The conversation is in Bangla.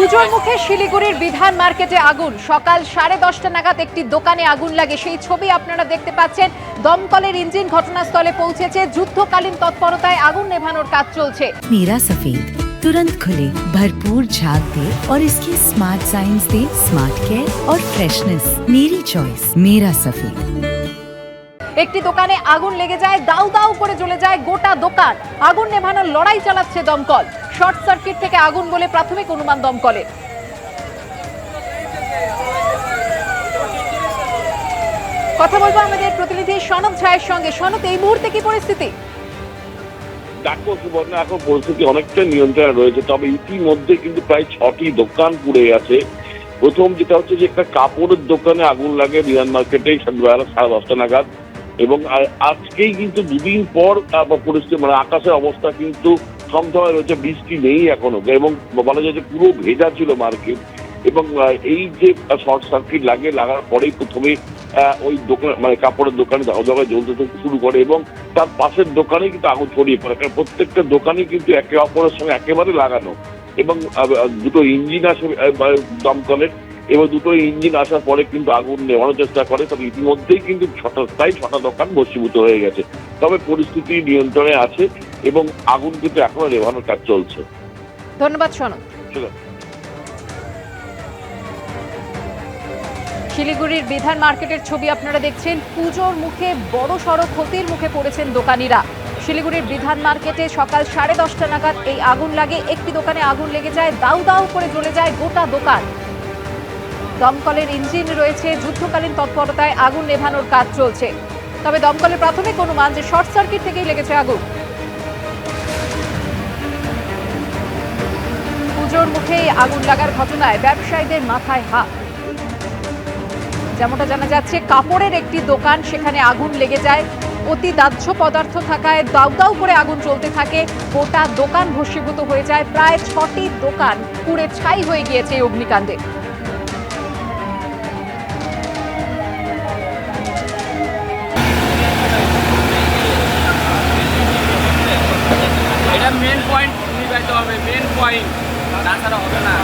পুজোর মুখে শিলিগুড়ির বিধান মার্কেটে আগুন সকাল সাড়ে দশটা নাগাদ একটি দোকানে আগুন লাগে সেই ছবি আপনারা দেখতে পাচ্ছেন দমকলের ইঞ্জিন ঘটনাস্থলে পৌঁছেছে যুদ্ধকালীন তৎপরতায় আগুন নেভানোর কাজ চলছে मेरा सफेद तुरंत खुले भरपूर झाग दे और इसके स्मार्ट साइंस दे स्मार्ट केयर और फ्रेशनेस मेरी चॉइस मेरा सफेद একটি দোকানে আগুন লেগে যায়, দাউ দাউ করে জ্বলে যায় গোটা দোকান। আগুন নেভানোর লড়াই চালাচ্ছে দমকল। শর্ট সার্কিট থেকে আগুন বলে প্রাথমিক অনুমান দমকলে। কথা বলব আমাদের প্রতিনিধি সনদ ঝায়ের সঙ্গে। সনদ, এই মুহূর্তে কি পরিস্থিতি? দেখো সুবর্ণা, এখন পরিস্থিতি অনেকটা নিয়ন্ত্রণে রয়েছে, তবে ইতিমধ্যে কিন্তু প্রায় ছটি দোকান পুড়ে গেছে। প্রথম যেটা হচ্ছে যে একটা কাপড়ের দোকানে আগুন লাগে, বিধান মার্কেটে বেলা সাড়ে দশটা নাগাদ। এবং আজকেই কিন্তু দুদিন পর পরিস্থিতি মানে আকাশের অবস্থা কিন্তু থমথমে রয়েছে, বৃষ্টি নেই এখনও। এবং বলা যায় যে পুরো ভেজা ছিল মার্কেট। এবং এই যে শর্ট সার্কিট লাগে লাগার পরেই প্রথমে ওই দোকান মানে কাপড়ের দোকানে জায়গায় জ্বলতে শুরু করে এবং তার পাশের দোকানে কিন্তু আগুন ছড়িয়ে পড়ে। কারণ প্রত্যেকটা দোকানই কিন্তু একে অপরের সঙ্গে একেবারে লাগানো। এবং দুটো ইঞ্জিন আসে দমকলের। এবার দুটো ইঞ্জিন আসার পরে কিন্তু আগুন নেওয়ানোর চেষ্টা করে তবে ইতিমধ্যেই কিন্তু ছটা প্রায় ছটা দোকান বসীভূত হয়ে গেছে। তবে পরিস্থিতি নিয়ন্ত্রণে আছে এবং আগুন কিন্তু এখনও নেভানোর কাজ চলছে। ধন্যবাদ সনদ শিলিগুড়ির বিধান মার্কেটের ছবি আপনারা দেখছেন। পুজোর মুখে বড় সড়ো ক্ষতির মুখে পড়েছেন দোকানিরা। শিলিগুড়ির বিধান মার্কেটে সকাল সাড়ে দশটা নাগাদ এই আগুন লাগে। একটি দোকানে আগুন লেগে যায় দাউ দাউ করে জ্বলে যায় গোটা দোকান। দমকলের ইঞ্জিন রয়েছে, যুদ্ধকালীন তৎপরতায় আগুন নেভানোর কাজ চলছে। তবে দমকলের প্রাথমিক অনুমান যে শর্ট সার্কিট থেকেই লেগেছে আগুন। পুজোর মুখে আগুন লাগার ঘটনায় ব্যবসায়ীদের মাথায় হাত। যেমনটা জানা যাচ্ছে, কাপড়ের একটি দোকান সেখানে আগুন লেগে যায়। অতি দাহ্য পদার্থ থাকায় দাউ দাউ করে আগুন চলতে থাকে। গোটা দোকান ভস্মীভূত হয়ে যায়। প্রায় ছটি দোকান পুড়ে ছাই হয়ে গিয়েছে এই অগ্নিকাণ্ডে। মেন পয়েন্ট নির্বাহিত হবে মেন পয়েন্ট তাছাড়া হবে না।